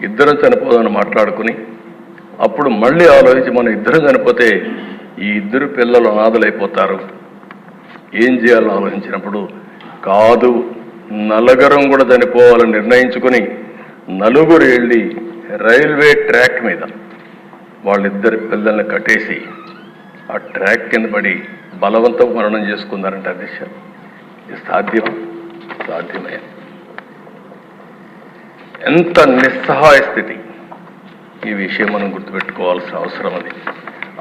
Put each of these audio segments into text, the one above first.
ఇద్దరం చనిపోదామని మాట్లాడుకుని అప్పుడు మళ్ళీ ఆలోచించి మనం ఇద్దరం చనిపోతే ఈ ఇద్దరు పిల్లలు అనాథలైపోతారు. ఏం చేయాలో ఆలోచించినప్పుడు కాదు నలుగురం కూడా చనిపోవాలని నిర్ణయించుకుని నలుగురు వెళ్ళి రైల్వే ట్రాక్ మీద వాళ్ళిద్దరి పిల్లల్ని కట్టేసి ఆ ట్రాక్ కింద పడి బలవంతం మరణం చేసుకున్నారంట అధ్యక్ష ఇది సాధ్యం? సాధ్యమే. ఎంత నిస్సహాయ స్థితి. ఈ విషయం మనం గుర్తుపెట్టుకోవాల్సిన అవసరం అది.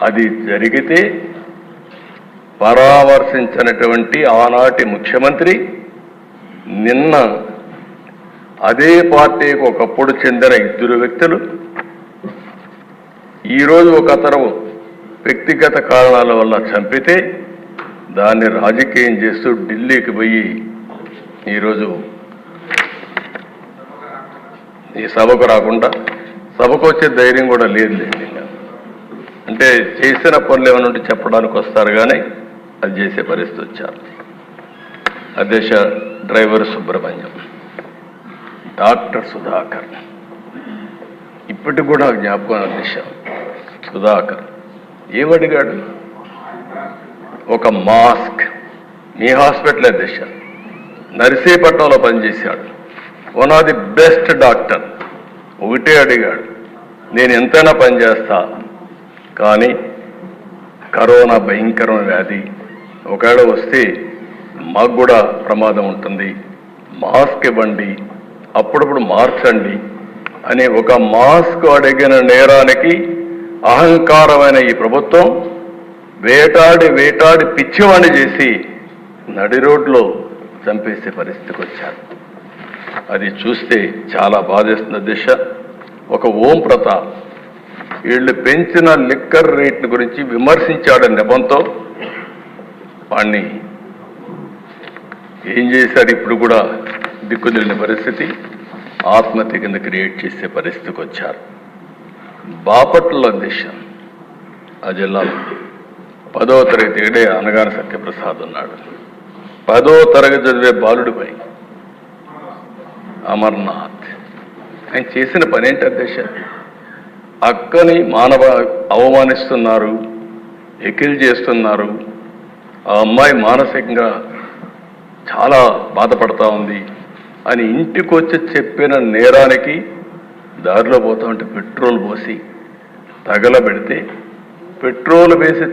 అది జరిగితే పరామర్శించినటువంటి ఆనాటి ముఖ్యమంత్రి నిన్న అదే పార్టీకి ఒకప్పుడు చెందిన ఇద్దరు వ్యక్తులు ఈరోజు ఒక అతను వ్యక్తిగత కారణాల వల్ల చంపితే దాన్ని రాజకీయం చేస్తూ ఢిల్లీకి పోయి ఈరోజు ఈ సభకు రాకుండా సభకు వచ్చే ధైర్యం కూడా లేదు అంటే చేసిన పనులు ఏమైనా ఉంటే చెప్పడానికి వస్తారు కానీ అది చేసే పరిస్థితి వచ్చారు. అధ్యక్ష డ్రైవర్ సుబ్రహ్మణ్యం డాక్టర్ సుధాకర్. ఇప్పటికి కూడా జ్ఞాపకం అధ్యక్ష. సుధాకర్ ఏమడిగాడు ఒక మాస్క్. మీ హాస్పిటల్ అధ్యక్ష. నర్సీపట్నంలో పనిచేశాడు. One of the best doctor ఒకటే అడిగాడు నేను ఎంతైనా పనిచేస్తా కానీ కరోనా భయంకరమైన వ్యాధి. ఒకవేళ వస్తే మాకు కూడా ప్రమాదం ఉంటుంది. మాస్క్ ఇవ్వండి అప్పుడప్పుడు మార్చండి అనే ఒక మాస్క్ అడిగిన నేరానికి అహంకారమైన ఈ ప్రభుత్వం వేటాడి వేటాడి పిచ్చివాణి చేసి నడి రోడ్లో చంపేసే పరిస్థితికి వచ్చారు. అది చూస్తే చాలా బాధేస్తున్న దిశ. ఒక ఓం ప్రతాప్. వీళ్ళు పెంచిన లిక్కర్ రేట్ల గురించి విమర్శించాడు నెపంతో. వాణ్ణి ఏం చేశాడు ఇప్పుడు కూడా దిక్కుదిలిన పరిస్థితి? ఆత్మహత్య కింద క్రియేట్ చేసే పరిస్థితికి వచ్చారు. బాపట్ల దిశ. ఆ జిల్లాలో పదో తరగతి ఏడే అనగాన సత్యప్రసాద్ ఉన్నాడు. పదో తరగతి చదివే బాలుడిపై అమర్నాథ్. ఆయన చేసిన పని ఏంటి అధ్యక్ష? అక్కని మానవ అవమానిస్తున్నారు ఎకిల్ చేస్తున్నారు. ఆ అమ్మాయి మానసికంగా చాలా బాధపడతా ఉంది అని ఇంటికొచ్చి చెప్పిన నేరానికి దారిలో పోతా ఉంటే పెట్రోల్ పోసి తగలబెడితే పెట్రోల్ వేసి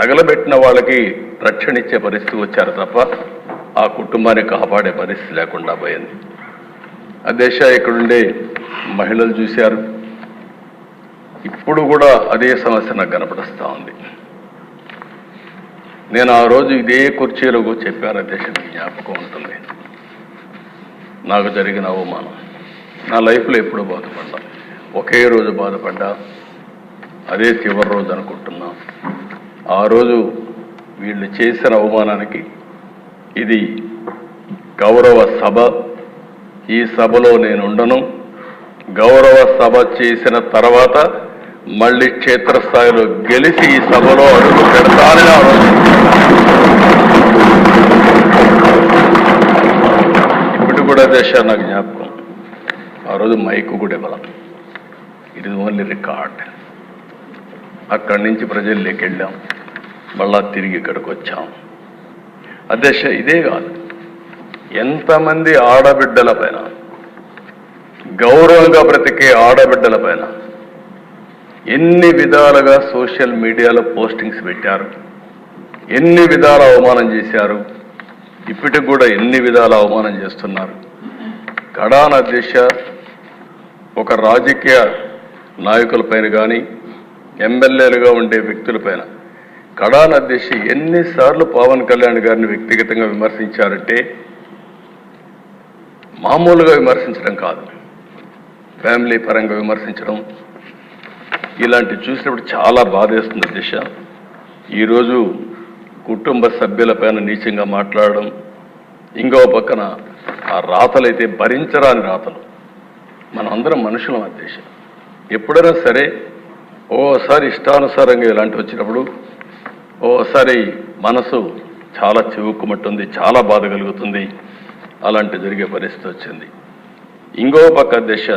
తగలబెట్టిన వాళ్ళకి రక్షణ ఇచ్చే పరిస్థితి వచ్చారు తప్ప ఆ కుటుంబాన్ని కాపాడే పరిస్థితి లేకుండా పోయింది. దేశ ఇక్కడుండే మహిళలు చూశారు. ఇప్పుడు కూడా అదే సమస్య నాకు కనపడుస్తూ ఉంది. నేను ఆ రోజు ఇదే కుర్చీలో చెప్పాను దేశం జ్ఞాపకం ఉంటుంది. నాకు జరిగిన అవమానం. నా లైఫ్లో ఎప్పుడు బాధపడ్డా. ఒకే రోజు బాధపడ్డా. అదే చివరి రోజు అనుకుంటున్నా. ఆ రోజు వీళ్ళు చేసిన అవమానానికి ఇది గౌరవ సభ ఈ సభలో నేను ఉండను గౌరవ సభ చేసిన తర్వాత మళ్ళీ క్షేత్రస్థాయిలో గెలిచి ఈ సభలో అడుగు పెడతానని ఇప్పుడు కూడా చేశారు నాకు జ్ఞాపకం. ఆ రోజు మైక్ కూడా ఇవ్వాల. ఇది ఓన్లీ రికార్డ్ అక్కడి నుంచి ప్రజల్లోకి వెళ్ళాం. మళ్ళా తిరిగి ఇక్కడికి వచ్చాం. అధ్యక్ష ఇదే కాదు. ఎంతమంది ఆడబిడ్డల పైన? గౌరవంగా బ్రతికే ఆడబిడ్డల పైన ఎన్ని విధాలుగా సోషల్ మీడియాలో పోస్టింగ్స్ పెట్టారు? ఎన్ని విధాల అవమానం చేశారు? ఇప్పటికి కూడా ఎన్ని విధాల అవమానం చేస్తున్నారు? కడాన అధ్యక్ష ఒక రాజకీయ నాయకులపైన కానీ ఎమ్మెల్యేలుగా ఉండే వ్యక్తులపైన కడాన అధ్యక్ష ఎన్నిసార్లు పవన్ కళ్యాణ్ గారిని వ్యక్తిగతంగా విమర్శించారంటే మామూలుగా విమర్శించడం కాదు. ఫ్యామిలీ పరంగా విమర్శించడం. ఇలాంటి చూసినప్పుడు చాలా బాధేస్తుంది దిశ. ఈరోజు కుటుంబ సభ్యులపైన నీచంగా మాట్లాడడం. ఇంకో పక్కన ఆ రాతలైతే భరించరాని రాతలు. మనం అందరం మనుషులం అధ్యక్ష ఎప్పుడైనా సరే ఓసారి ఇష్టానుసారంగా ఇలాంటి వచ్చినప్పుడు ఓసారి మనసు చాలా చివుక్కుమట్టుంది చాలా బాధ కలుగుతుంది. అలాంటి జరిగే పరిస్థితి వచ్చింది. ఇంకో పక్క దిశ